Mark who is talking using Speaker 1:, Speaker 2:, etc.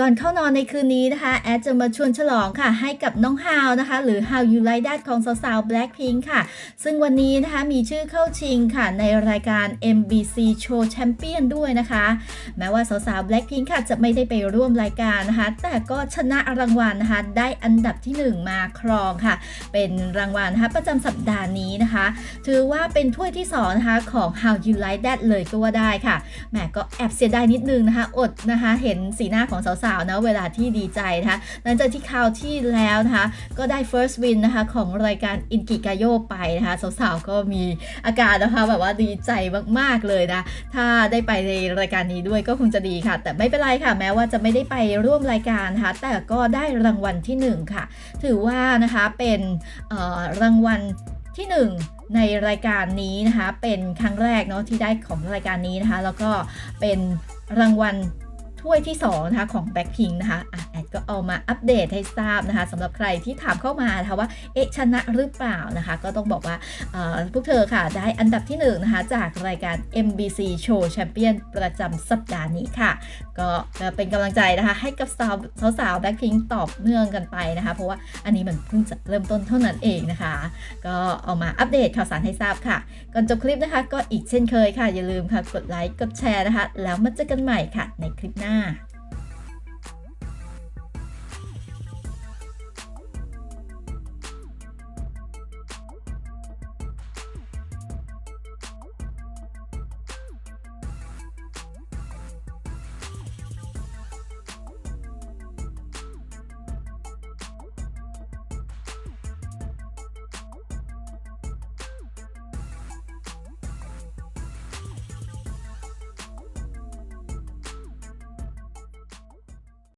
Speaker 1: ก่อนเข้านอนในคืนนี้นะคะ แอดจะมาชวนฉลองค่ะ ให้กับน้องฮาวนะคะ หรือ How You Like That ของสาวๆ Blackpink ค่ะ ซึ่งวันนี้นะคะมีชื่อเข้าชิงค่ะ ในรายการ MBC Show Champion ด้วยนะคะ แม้ว่าสาวๆ Blackpink ค่ะ จะไม่ได้ไปร่วมรายการนะคะ แต่ก็ชนะรางวัลนะคะ ได้อันดับที่ 1 มาครองค่ะ เป็นรางวัลนะคะประจำสัปดาห์นี้นะคะ ถือว่าเป็นถ้วยที่2นะคะของ How You Like That เลยก็ว่าได้ค่ะแหมก็แอบเสียดายนิดนึงนะคะ อดนะคะ เห็นสีหน้าของสาวๆนะเวลาที่ดีใจนะคะหลังจากที่คราวที่แล้วนะคะก็ได้ first win นะคะของรายการอินกิกาโยไปนะคะสาวๆก็มีอาการนะคะแบบว่าดีใจมากๆเลยนะถ้าได้ไปในรายการนี้ด้วยก็คงจะดีค่ะ แต่ไม่เป็นไรค่ะ แม้ว่าจะไม่ได้ไปร่วมรายการนะคะแต่ก็ได้รางวัลที่หนึ่งค่ะ ถือว่านะคะเป็นรางวัลที่หนึ่งในรายการนี้นะคะ เป็นครั้งแรกเนาะที่ได้ของรายการนี้นะคะ แล้วก็เป็นรางวัล ถ้วยที่2นะคะของ Blackpink นะคะแอดก็เอามาอัปเดตให้ทราบนะคะสำหรับใครที่ถามเข้ามานะคะว่าเอ๊ะชนะหรือเปล่านะคะ ก็ต้องบอกว่าพวกเธอค่ะได้อันดับที่1นะคะจากรายการ MBC Show Champion ประจำสัปดาห์นี้ค่ะ ก็เป็นกำลังใจนะคะให้กับสาวสาวๆ Blackpink ตอบเนื่องกันไปนะคะ เพราะว่าอันนี้มันเพิ่งจะเริ่มต้นเท่านั้นเองนะคะ ก็เอามาอัปเดตข่าวสารให้ทราบค่ะ ก่อนจบคลิปนะคะ ก็อีกเช่นเคยค่ะอย่าลืมค่ะกดไลค์กดแชร์นะคะ แล้วมาเจอกันใหม่ค่ะในคลิปหน้า Mm.